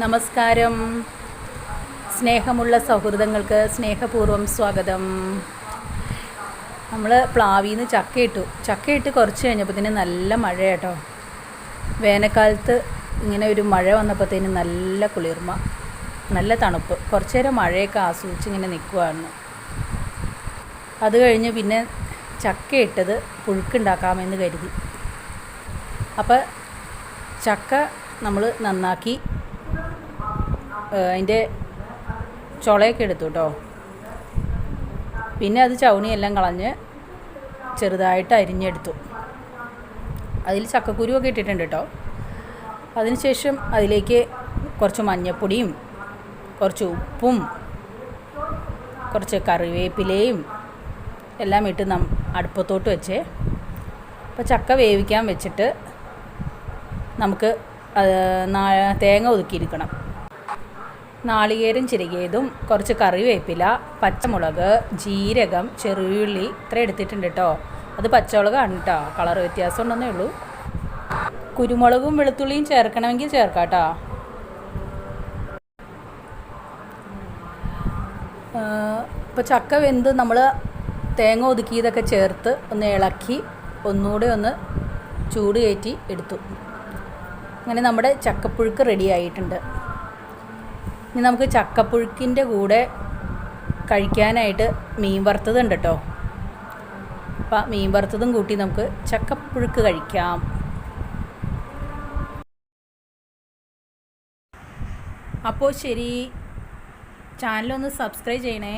നമസ്കാരം. സ്നേഹമുള്ള സൗഹൃദങ്ങൾക്ക് സ്നേഹപൂർവം സ്വാഗതം. നമ്മൾ പ്ലാവിൽ നിന്ന് ചക്കയിട്ടു. ചക്കയിട്ട് കുറച്ച് കഴിഞ്ഞപ്പോഴത്തേന് നല്ല മഴ കേട്ടോ വേനൽക്കാലത്ത് ഇങ്ങനെ ഒരു മഴ വന്നപ്പോഴത്തേന് നല്ല കുളിർമ നല്ല തണുപ്പ്. കുറച്ചു നേരം മഴയൊക്കെ ആസ്വദിച്ച് ഇങ്ങനെ നിൽക്കുവാണ് അത് കഴിഞ്ഞ് പിന്നെ ചക്ക ഇട്ടത് പുഴുക്കുണ്ടാക്കാമെന്ന് കരുതി. അപ്പോൾ ചക്ക നമ്മൾ നന്നാക്കി അതിന്റെ ചുളയൊക്കെ എടുത്തു കേട്ടോ. പിന്നെ അത് ചവണിയെല്ലാം കളഞ്ഞ് ചെറുതായിട്ട് അരിഞ്ഞെടുത്തു. അതിൽ ചക്കക്കുരുവൊക്കെ ഇട്ടിട്ടുണ്ട് കേട്ടോ. അതിനുശേഷം അതിലേക്ക് കുറച്ച് മഞ്ഞൾപ്പൊടിയും കുറച്ച് ഉപ്പും കുറച്ച് കറിവേപ്പിലയും എല്ലാം ഇട്ട് നം അടുപ്പത്തോട്ട് വെച്ച് അപ്പോൾ ചക്ക വേവിക്കാൻ വെച്ചിട്ട് നമുക്ക് തേങ്ങ ഒതുക്കിയിരിക്കണം. നാളികേരം ചിരകിയതും കുറച്ച് കറിവേപ്പില പച്ചമുളക് ജീരകം ചെറിയുള്ളി ഇത്ര എടുത്തിട്ടുണ്ട് കേട്ടോ അത് പച്ചമുളകാണ് കേട്ടോ കളർ വ്യത്യാസം ഉണ്ടെന്നേ ഉള്ളൂ. കുരുമുളകും വെളുത്തുള്ളിയും ചേർക്കണമെങ്കിൽ ചേർക്കാം കേട്ടോ ഇപ്പോൾ ചക്ക വെന്ത് നമ്മൾ തേങ്ങ ഒതുക്കിയതൊക്കെ ചേർത്ത് ഒന്ന് ഇളക്കി ഒന്നുകൂടെ ഒന്ന് ചൂട് കയറ്റി എടുത്തു. അങ്ങനെ നമ്മുടെ ചക്കപ്പുഴുക്ക് റെഡി ആയിട്ടുണ്ട്. ഇനി നമുക്ക് ചക്കപ്പുഴുക്കിന്റെ കൂടെ കഴിക്കാനായിട്ട് മീൻ വറുത്തതുണ്ട് കേട്ടോ. അപ്പം മീൻ വറുത്തതും കൂട്ടി നമുക്ക് ചക്കപ്പുഴുക്ക് കഴിക്കാം. അപ്പോൾ ശരി. ചാനലൊന്ന് സബ്സ്ക്രൈബ് ചെയ്യണേ.